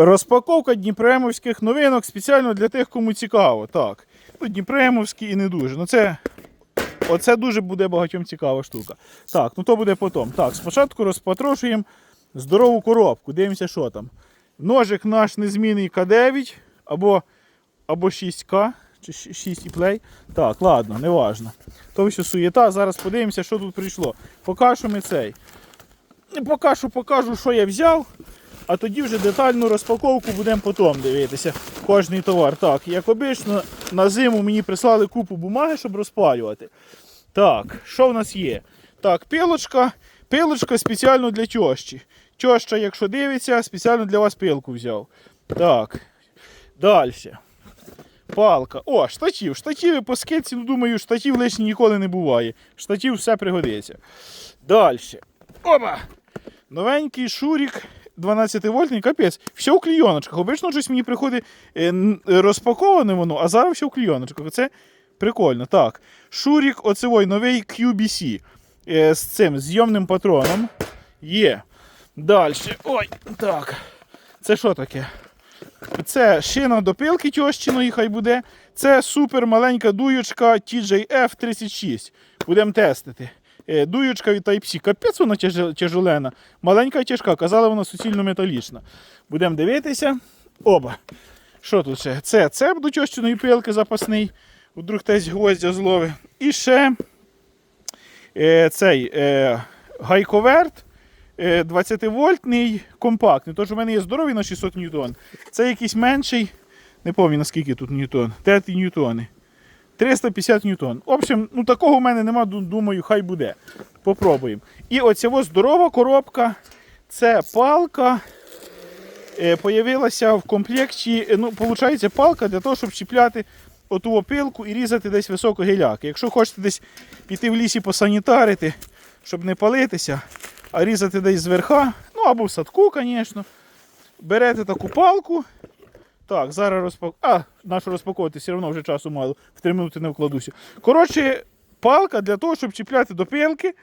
Розпаковка дніпремовських новинок спеціально для тих, кому цікаво. Так. Ну, Дніпремовські і не дуже. Ну це. Оце дуже буде багатьом цікава штука. Так, ну то буде потім. Так, спочатку розпотрошуємо здорову коробку. Дивимося, що там. Ножик наш незмінний К9 або, або 6К чи 6 і плей. Так, ладно, неважно. То все суєта. Зараз подивимося, що тут прийшло. Поки що ми цей. Поки що покажу, що я взяв. А тоді вже детальну розпаковку будемо потім дивитися. Кожний товар. Так, як обично, на зиму мені прислали купу бумаги, щоб розпалювати. Так, що в нас є? Так, пилочка. Пилочка спеціально для тьощі. Тьоща, якщо дивиться, спеціально для вас пилку взяв. Так. Далі. Палка. О, штатів. Штативи по скидці, ну думаю, штатів лишній ніколи не буває. Штатів все пригодиться. Далі. Опа! Новенький шурік 12 вольтний, капець. Все у клійоночках. Обично щось мені приходить е, розпаковане воно, а зараз все у клійоночках. Це прикольно. Так. Шурік, оцевой новий QBC е, з цим зйомним патроном. Є. Далі. Ой, так. Це що таке? Це шина до пилки тьощиної, хай буде. Це супер маленька дуючка TJF36. Будемо тестити. Е, Дуючка від Type-C. Капець вона тяжелена. Маленька і тяжка. Казали, вона суцільно металічна. Будемо дивитися. Оба. Що тут ще? Це цеп до тьощиної пилки запасний. Вдруг десь гвоздя зловить. І ще е, цей е, гайковерт. е, 20-вольтний компактний. Тож у мене є здоровий на 600 ньютон. Це якийсь менший, не пам'ятаю наскільки тут ньютон. 3 ньютони. 350 ньютон. В общем, ну такого в мене нема, думаю, хай буде. Попробуємо. І оця ось здорова коробка. Це палка. Е, появилася в комплекті. е, Ну, виходить, палка для того, щоб чіпляти оту опилку і різати десь високо гіляки. Якщо хочете десь піти в лісі посанітарити, щоб не палитися, а різати десь зверха, ну або в садку, звісно. Берете таку палку. Так, зараз розпак... А, нашу розпаковувати, все одно вже часу мало. В 3 минути не вкладуся. Коротше, палка для того, щоб чіпляти до пилки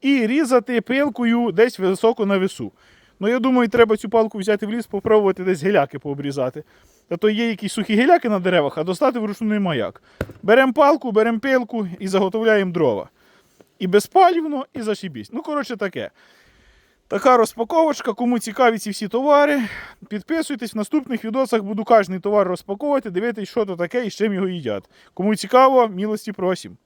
і різати пилкою десь високо на весу. Ну, я думаю, треба цю палку взяти в ліс, попробувати десь гіляки пообрізати. А то є якісь сухі гіляки на деревах, а достати вручну нема як. Беремо палку, беремо пилку і заготовляємо дрова. І безпалівно, і зашибісь. Ну, коротше, таке. Така розпаковочка. Кому цікаві ці всі товари, підписуйтесь. В наступних відосах буду кожний товар розпаковувати, дивитись, що то таке і з чим його їдять. Кому цікаво, милості просім.